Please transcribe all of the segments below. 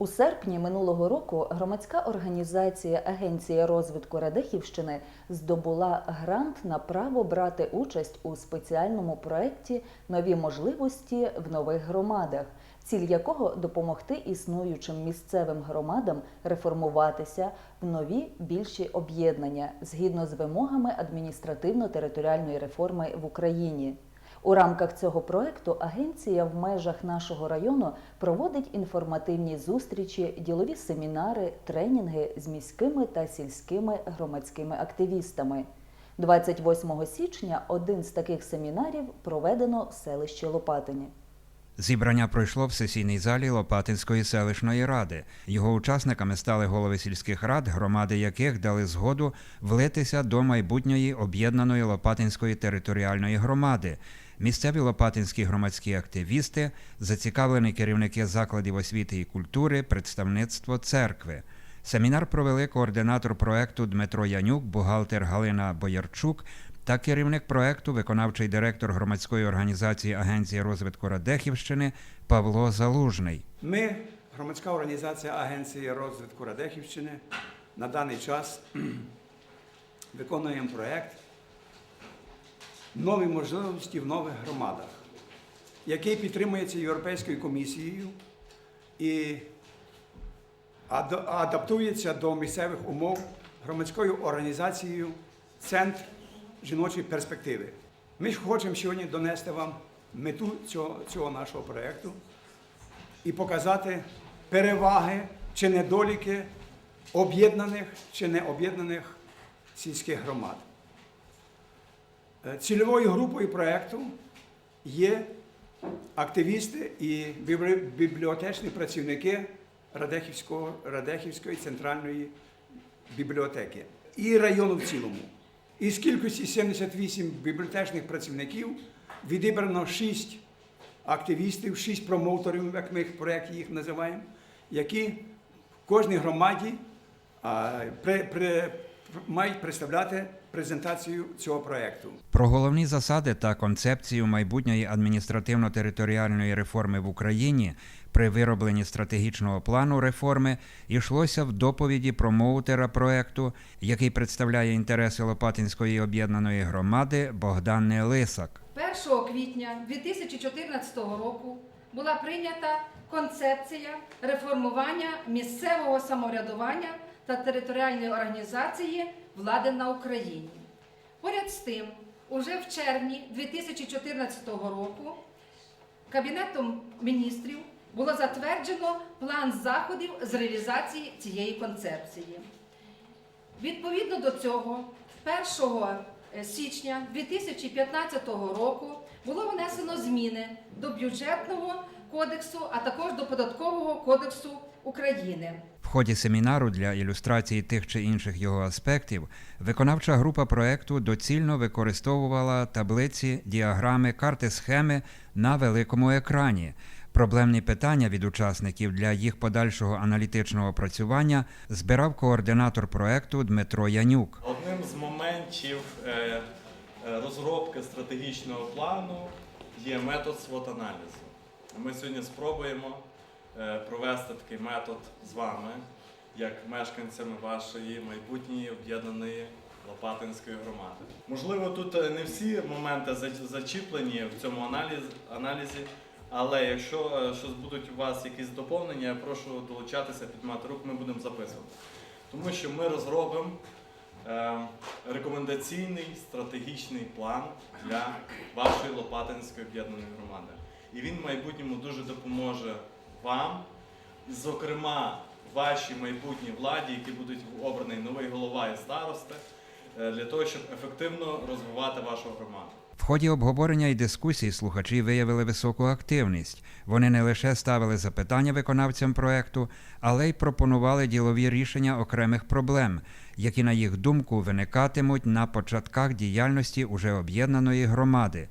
У серпні минулого року громадська організація Агенція розвитку Радехівщини здобула грант на право брати участь у спеціальному проєкті Нові можливості в нових громадах, ціль якого допомогти існуючим місцевим громадам реформуватися в нові більші об'єднання згідно з вимогами адміністративно-територіальної реформи в Україні. У рамках цього проекту агенція в межах нашого району проводить інформативні зустрічі, ділові семінари, тренінги з міськими та сільськими громадськими активістами. 28 січня один з таких семінарів проведено в селищі Лопатині. Зібрання пройшло в сесійній залі Лопатинської селищної ради. Його учасниками стали голови сільських рад, громади яких дали згоду влитися до майбутньої об'єднаної Лопатинської територіальної громади. Місцеві лопатинські громадські активісти, зацікавлені керівники закладів освіти і культури, представництво церкви. Семінар провели координатор проекту Дмитро Янюк, бухгалтер Галина Боярчук та керівник проекту, виконавчий директор громадської організації Агенція розвитку Радехівщини Павло Залужний. Ми, громадська організація Агенції розвитку Радехівщини, на даний час виконуємо проєкт Нові можливості в нових громадах, який підтримується Європейською комісією і адаптується до місцевих умов громадською організацією Центр жіночої перспективи. Ми хочемо сьогодні донести вам мету цього, цього нашого проєкту і показати переваги чи недоліки об'єднаних чи не об'єднаних сільських громад. Е, Цільовою групою проєкту є активісти і бібліотечні працівники Радехівської центральної бібліотеки і району в цілому. Із кількості 78 бібліотечних працівників відібрано 6 активістів, 6 промоутерів, як ми їх проєкт їх називаємо, які в кожній громаді а, при, при, мають представляти презентацію цього проєкту. Про головні засади та концепцію майбутньої адміністративно-територіальної реформи в Україні при виробленні стратегічного плану реформи йшлося в доповіді промоутера проекту, який представляє інтереси Лопатинської об'єднаної громади Богдан Лисак. 1 квітня 2014 року була прийнята концепція реформування місцевого самоврядування та територіальної організації влади на Україні. Поряд з тим, уже в червні 2014 року Кабінетом міністрів було затверджено план заходів з реалізації цієї концепції. Відповідно до цього, 1 січня 2015 року було внесено зміни до бюджетного кодексу, а також до податкового кодексу України. В ході семінару для ілюстрації тих чи інших його аспектів виконавча група проекту доцільно використовувала таблиці, діаграми, карти схеми на великому екрані. Проблемні питання від учасників для їх подальшого аналітичного опрацювання збирав координатор проекту Дмитро Янюк. Одним з моментів е, е, розробки стратегічного плану є метод SWOT-аналізу. Ми сьогодні спробуємо провести такий метод з вами, як мешканцями вашої майбутньої об'єднаної Лопатинської громади. Можливо, тут е, не всі моменти зачіплені в цьому аналізі, але якщо е, щось будуть у вас якісь доповнення, я прошу долучатися, підмати руку, ми будемо записувати. Тому що ми розробимо е, рекомендаційний стратегічний план для вашої Лопатинської об'єднаної громади. І він в майбутньому дуже допоможе вам, зокрема, вашій майбутній владі, які будуть обраний новий голова і старости, е, для того, щоб ефективно розвивати вашу громаду. В ході обговорення і дискусій слухачі виявили високу активність. Вони не лише ставили запитання виконавцям проекту, але й пропонували ділові рішення окремих проблем, які, на їх думку, виникатимуть на початках діяльності уже об'єднаної громади.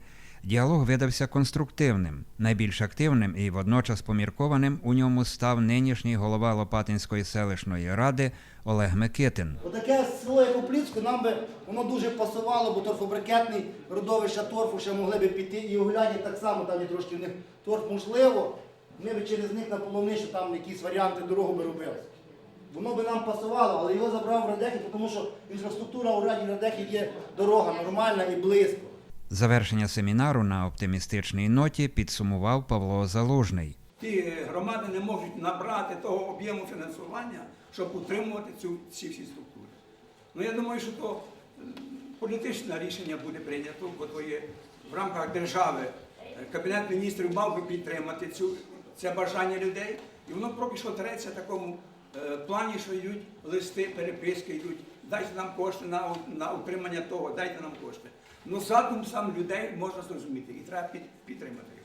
Діалог видався конструктивним. Найбільш активним і водночас поміркованим у ньому став нинішній голова Лопатинської селищної ради Олег Микитин. Отаке село, як Опліцько, нам би воно дуже пасувало, бо торфобрикетний родовища торфу ще могли би піти. І у Гуляні так само там є трошки в них торф можливо. ми б через них на половнишу там якісь варіанти дороги би робили. Воно би нам пасувало, але його забрав Радехів, тому що інфраструктура у Раді Радехів є дорога нормальна і близько. Завершення семінару на оптимістичній ноті підсумував Павло Залужний. Ті громади не можуть набрати того об'єму фінансування, щоб утримувати цю, ці всі структури. Ну я думаю, що то е, політичне рішення буде прийнято, бо то є в рамках держави. Е, Кабінет міністрів мав би підтримати цю, це бажання людей, і воно поки що такому е, плані, що йдуть листи, переписки йдуть. Дайте нам кошти на, на утримання того, дайте нам кошти. Ну задум сам людей можна зрозуміти і треба під, підтримати.